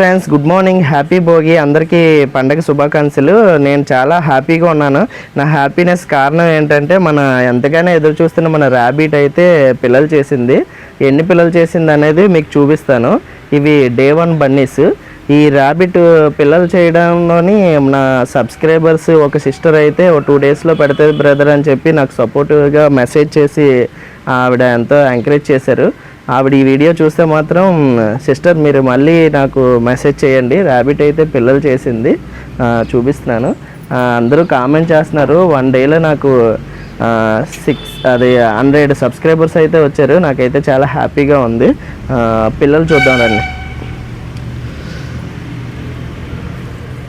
Friends good morning happy Bhogi అందరికీ పండగ శుభాకాంక్షలు. నేను చాలా హ్యాపీగా ఉన్నాను. నా హ్యాపీనెస్ కారణం ఏంటంటే మన ఎంతగానో ఎదురు చూస్తున్న మన ర్యాబిట్ అయితే పిల్లలు చేసింది. ఎన్ని పిల్లలు చేసింది అనేది మీకు చూపిస్తాను. ఇవి డే వన్ బన్నీస్ ఈ ర్యాబిట్ పిల్లలు చేయడంలోని నా సబ్స్క్రైబర్స్ ఒక సిస్టర్ అయితే ఒక టూ డేస్లో పెడతాది బ్రదర్ అని చెప్పి నాకు సపోర్టివ్గా మెసేజ్ చేసి ఆవిడ ఎంతో ఎంకరేజ్ చేశారు. ఆవిడ ఈ వీడియో చూస్తే మాత్రం సిస్టర్ మీరు మళ్ళీ నాకు మెసేజ్ చేయండి. ర్యాబిట్ అయితే పిల్లలు చేసింది. చూపిస్తున్నాను. అందరూ కామెంట్ చేస్తున్నారు. వన్ డేలో నాకు సిక్స్ అది హండ్రెడ్ సబ్స్క్రైబర్స్ అయితే వచ్చారు. నాకైతే చాలా హ్యాపీగా ఉంది. పిల్లలు చూద్దాం రండి.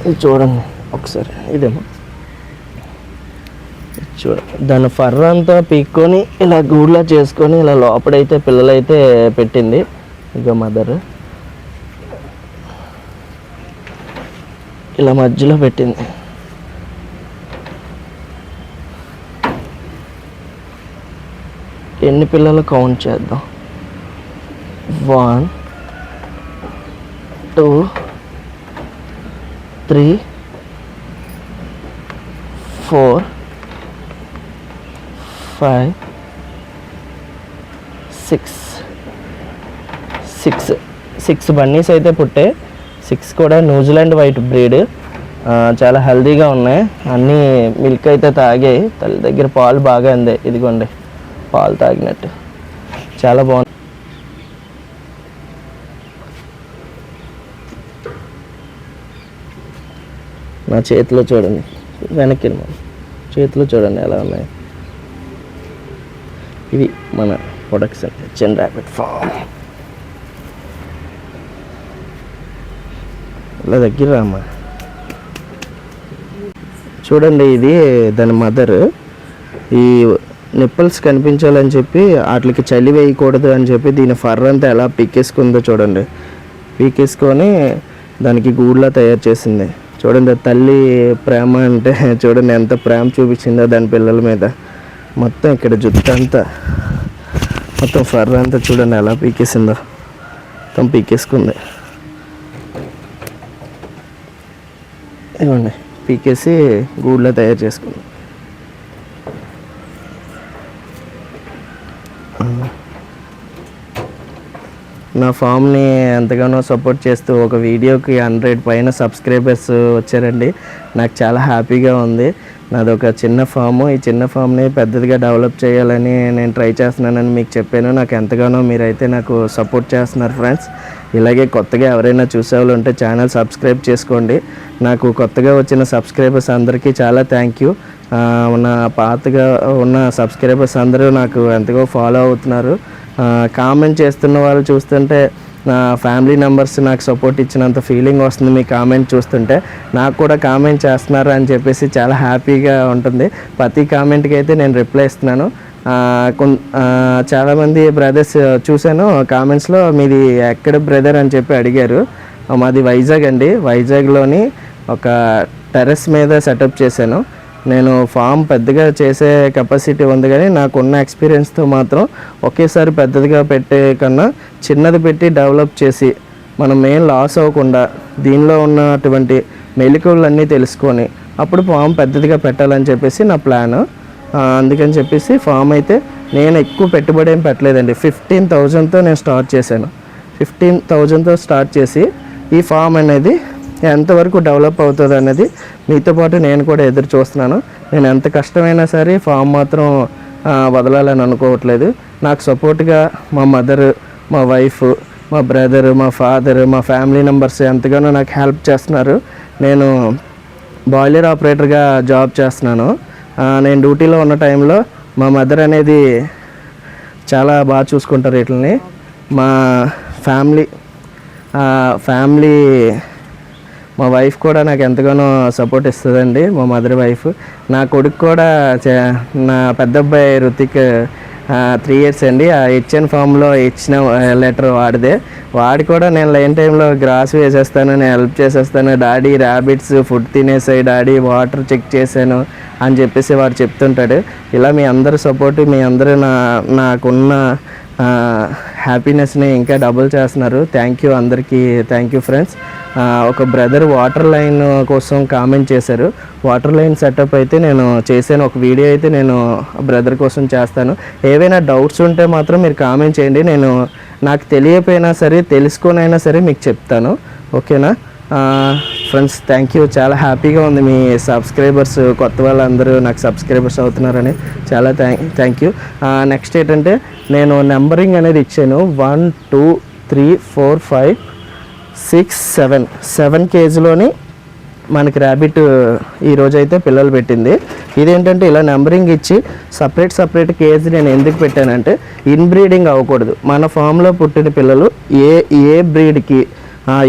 ఇది చూడండి ఒకసారి. ఇదేమో. చూడ. దాని ఫర్ర అంతా పీక్కొని ఇలా గూడ్లా చేసుకొని ఇలా లోపడైతే పిల్లలైతే పెట్టింది. ఇక మదర్. ఇలా మధ్యలో పెట్టింది. ఎన్ని పిల్లలు కౌంట్ చేద్దాం? One two three four five six six six bunnies అయితే పుట్టే. సిక్స్ కూడా న్యూజిలాండ్ వైట్ బ్రీడ్ చాలా హెల్దీగా ఉన్నాయి. అన్నీ మిల్క్ అయితే తాగాయి తల్లి దగ్గర పాలు బాగా అందాయి ఇదిగోండి పాలు తాగినట్టు. చాలా బాగుంది. నా చేతిలో చూడండి వెనక్కి చేతిలో చూడండి ఎలా ఉన్నాయి. ఇది మన ప్రొడక్షన్ చిన్ ర్యాపిడ్ ఫామ్ ఇలా దగ్గర అమ్మా. చూడండి ఇది దాని మదర్ ఈ నిప్పల్స్ కనిపించాలని చెప్పి వాటికి చలి వేయకూడదు అని చెప్పి దీని ఫర్ అంతా ఎలా పీకేసుకుందో చూడండి. పీకేసుకొని దానికి గూడ్లా తయారు చేసింది. చూడండి తల్లి ప్రేమ అంటే చూడండి ఎంత ప్రేమ చూపించిందో దాని పిల్లల మీద. మొత్తం ఇక్కడ జుట్టు అంతా మొత్తం ఫర్ అంతా చూడండి ఎలా పీకేసిందో. మొత్తం పీకేసుకుంది. ఇవ్వండి. పీకేసి గూడ్లో తయారు చేసుకుంది. నా ఫామ్ని ఎంతగానో సపోర్ట్ చేస్తూ ఒక వీడియోకి హండ్రెడ్ పైన సబ్స్క్రైబర్స్ వచ్చారండి. నాకు చాలా హ్యాపీగా ఉంది. నాది ఒక చిన్న ఫాము. ఈ చిన్న ఫామ్ని పెద్దదిగా డెవలప్ చేయాలని నేను ట్రై చేస్తున్నానని మీకు చెప్పాను. నాకు ఎంతగానో మీరైతే నాకు సపోర్ట్ చేస్తున్నారు ఫ్రెండ్స్. ఇలాగే కొత్తగా ఎవరైనా చూసే వాళ్ళు ఉంటే ఛానల్ సబ్స్క్రైబ్ చేసుకోండి. నాకు కొత్తగా వచ్చిన సబ్స్క్రైబర్స్ అందరికీ చాలా థ్యాంక్ యూ నా పాతగా ఉన్న సబ్స్క్రైబర్స్ అందరూ నాకు ఎంతగా ఫాలో అవుతున్నారు. కామెంట్ చేస్తున్న వాళ్ళు చూస్తుంటే నా ఫ్యామిలీ మెంబర్స్ నాకు సపోర్ట్ ఇచ్చినంత ఫీలింగ్ వస్తుంది మీ కామెంట్ చూస్తుంటే. నాకు కూడా కామెంట్ చేస్తున్నారు అని చెప్పేసి చాలా హ్యాపీగా ఉంటుంది. ప్రతి కామెంట్కి అయితే నేను రిప్లై ఇస్తున్నాను. చాలామంది బ్రదర్స్ చూశాను కామెంట్స్లో మీది ఎక్కడ బ్రదర్ అని చెప్పి అడిగారు. మాది వైజాగ్ అండి. వైజాగ్లోని ఒక టెర్రస్ మీద సెటప్ చేశాను. నేను ఫామ్ పెద్దగా చేసే కెపాసిటీ ఉంది కానీ నాకున్న ఎక్స్పీరియన్స్తో మాత్రం ఒకేసారి పెద్దదిగా పెట్టే కన్నా చిన్నది పెట్టి డెవలప్ చేసి మనం ఏం లాస్ అవ్వకుండా దీనిలో ఉన్నటువంటి మెలకువలన్నీ తెలుసుకొని అప్పుడు ఫామ్ పెద్దదిగా పెట్టాలని చెప్పేసి నా ప్లాన్. అందుకని చెప్పేసి ఫామ్ అయితే నేను ఎక్కువ పెట్టుబడి ఏం పెట్టలేదండి. ఫిఫ్టీన్ థౌజండ్తో నేను స్టార్ట్ చేశాను. ఫిఫ్టీన్ థౌజండ్తో స్టార్ట్ చేసి ఈ ఫామ్ అనేది ఎంతవరకు డెవలప్ అవుతుంది అనేది మీతో పాటు నేను కూడా ఎదురు చూస్తున్నాను. నేను ఎంత కష్టమైనా సరే ఫామ్ మాత్రం వదలాలని అనుకోవట్లేదు. నాకు సపోర్ట్గా మా మదర్ మా వైఫ్ మా బ్రదర్ మా ఫాదర్ మా ఫ్యామిలీ మెంబర్స్ ఎంతగానో నాకు హెల్ప్ చేస్తున్నారు. నేను బాయిలర్ ఆపరేటర్గా జాబ్ చేస్తున్నాను. నేను డ్యూటీలో ఉన్న టైంలో మా మదర్ అనేది చాలా బాగా చూసుకుంటారు వీటిని మా ఫ్యామిలీ ఫ్యామిలీ మా వైఫ్ కూడా నాకు ఎంతగానో సపోర్ట్ ఇస్తుందండి మా మదర్ వైఫ్. నా కొడుకు కూడా చే- నా పెద్ద అబ్బాయి రుతిక్ త్రీ ఇయర్స్ అండి. ఆ హెచ్ఎన్ ఫామ్లో ఇచ్చిన లెటర్ వాడిదే. వాడి కూడా నేను లైన్ టైంలో గ్రాస్ వేసేస్తాను నేను హెల్ప్ చేసేస్తాను. డాడీ ర్యాబిట్స్ ఫుడ్ తినేసాయి డాడీ వాటర్ చెక్ చేశాను అని చెప్పేసి వాడు చెప్తుంటాడు. ఇలా మీ అందరి సపోర్ట్ మీ అందరూ నా నాకున్న హ్యాపీనెస్ని ఇంకా డబుల్ చేస్తున్నారు. థ్యాంక్ యూ అందరికీ. థ్యాంక్ యూ ఫ్రెండ్స్ ఒక బ్రదర్ వాటర్ లైన్ కోసం కామెంట్ చేశారు. వాటర్ లైన్ సెటప్ అయితే నేను చేశాను. ఒక వీడియో అయితే నేను బ్రదర్ కోసం చేస్తాను. ఏవైనా డౌట్స్ ఉంటే మాత్రం మీరు కామెంట్ చేయండి. నేను నాకు తెలియకపోయినా సరే తెలుసుకొనైనా సరే మీకు చెప్తాను. ఓకేనా? ఫ్రెండ్స్ థ్యాంక్ యూ చాలా హ్యాపీగా ఉంది మీ సబ్స్క్రైబర్స్ కొత్త వాళ్ళందరూ నాకు సబ్స్క్రైబర్స్ అవుతున్నారని. చాలా థ్యాంక్ థ్యాంక్ యూ నెక్స్ట్ ఏంటంటే నేను నెంబరింగ్ అనేది ఇచ్చాను. One two three four five. Six seven. Seven కేజీలోని మనకి ర్యాబిట్ ఈరోజు అయితే పిల్లలు పెట్టింది. ఇదేంటంటే ఇలా నెంబరింగ్ ఇచ్చి సపరేట్ సపరేట్ కేజీ నేను ఎందుకు పెట్టానంటే ఇన్బ్రీడింగ్ అవ్వకూడదు. మన ఫామ్లో పుట్టిన పిల్లలు ఏ ఏ బ్రీడ్కి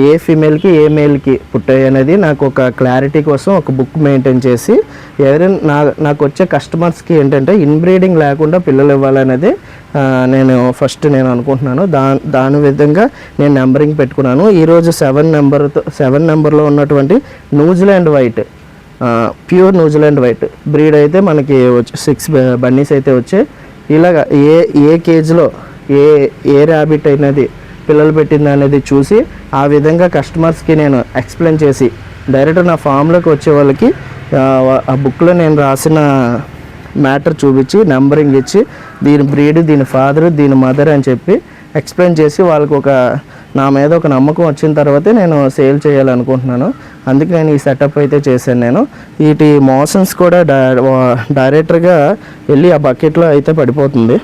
ఏ ఫీమేల్కి ఏ మేల్కి పుట్టాయి అనేది నాకు ఒక క్లారిటీ కోసం ఒక బుక్ మెయింటైన్ చేసి ఎవరైనా నా నాకు వచ్చే కస్టమర్స్కి ఏంటంటే ఇన్బ్రీడింగ్ లేకుండా పిల్లలు ఇవ్వాలనేది నేను ఫస్ట్ నేను అనుకుంటున్నాను. దా దాని విధంగా నేను నెంబరింగ్ పెట్టుకున్నాను. ఈరోజు సెవెన్ నెంబర్తో సెవెన్ నెంబర్లో ఉన్నటువంటి New Zealand white pure New Zealand white breed అయితే మనకి సిక్స్ బన్నీస్ అయితే వచ్చాయి ఇలాగ ఏ ఏ కేజీలో ఏ ఏ ర్యాబిట్ అయినది పిల్లలు పెట్టింది అనేది చూసి ఆ విధంగా కస్టమర్స్కి నేను ఎక్స్ప్లెయిన్ చేసి డైరెక్ట్ నా ఫామ్లోకి వచ్చే వాళ్ళకి ఆ, బుక్లో నేను రాసిన మ్యాటర్ చూపించి నెంబరింగ్ ఇచ్చి దీని బ్రీడ్ దీని ఫాదర్ దీని మదర్ అని చెప్పి ఎక్స్ప్లెయిన్ చేసి వాళ్ళకు ఒక నా మీద ఒక నమ్మకం వచ్చిన తర్వాతే నేను సేల్ చేయాలనుకుంటున్నాను. అందుకే నేను ఈ సెటప్ అయితే చేశాను నేను. వీటి మోషన్స్ కూడా డై డైరెక్టర్గా వెళ్ళి ఆ బకెట్లో అయితే పడిపోతుంది.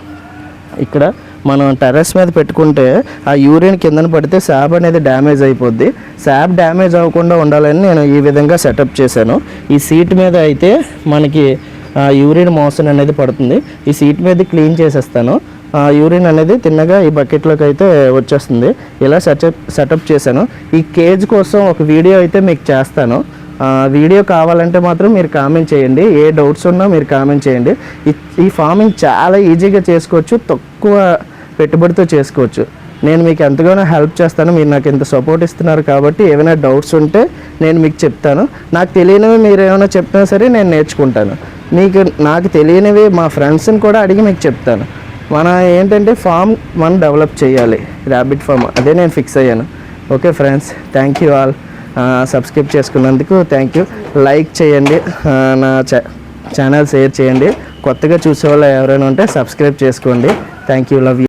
ఇక్కడ మనం టెర్రస్ మీద పెట్టుకుంటే ఆ యూరిన్ కిందన పడితే శాబ్ అనేది డ్యామేజ్ అయిపోద్ది. శాబ్ డ్యామేజ్ అవ్వకుండా ఉండాలని నేను ఈ విధంగా సెటప్ చేశాను. ఈ సీట్ మీద అయితే మనకి ఆ, యూరిన్ మోషన్ అనేది పడుతుంది. ఈ సీట్ మీద క్లీన్ చేసేస్తాను. ఆ, యూరిన్ అనేది తిన్నగా ఈ బకెట్లోకి అయితే వచ్చేస్తుంది. ఇలా సెటప్ సెటప్ చేశాను. ఈ కేజ్ కోసం ఒక వీడియో అయితే మీకు చేస్తాను. వీడియో కావాలంటే మాత్రం మీరు కామెంట్ చేయండి. ఏ డౌట్స్ ఉన్నా మీరు కామెంట్ చేయండి. ఈ- ఫార్మింగ్ చాలా ఈజీగా చేసుకోవచ్చు తక్కువ పెట్టుబడితో చేసుకోవచ్చు. నేను మీకు ఎంతగానో హెల్ప్ చేస్తాను మీరు నాకు ఇంత సపోర్ట్ ఇస్తున్నారు కాబట్టి ఏమైనా డౌట్స్ ఉంటే నేను మీకు చెప్తాను. నాకు తెలియనివి మీరు ఏమైనా చెప్పినా సరే నేను నేర్చుకుంటాను. మీకు నాకు తెలియనివి మా ఫ్రెండ్స్ని కూడా అడిగి మీకు చెప్తాను. మన ఏంటంటే ఫామ్ మనం డెవలప్ చేయాలి. ర్యాబిట్ ఫామ్ అదే నేను ఫిక్స్ అయ్యాను. Okay friends thank you all subscribe చేసుకున్నందుకు థ్యాంక్ యూ లైక్ చేయండి. నా ఛానల్ షేర్ చేయండి. కొత్తగా చూసే వాళ్ళు ఎవరైనా ఉంటే సబ్స్క్రైబ్ చేసుకోండి. Thank you love you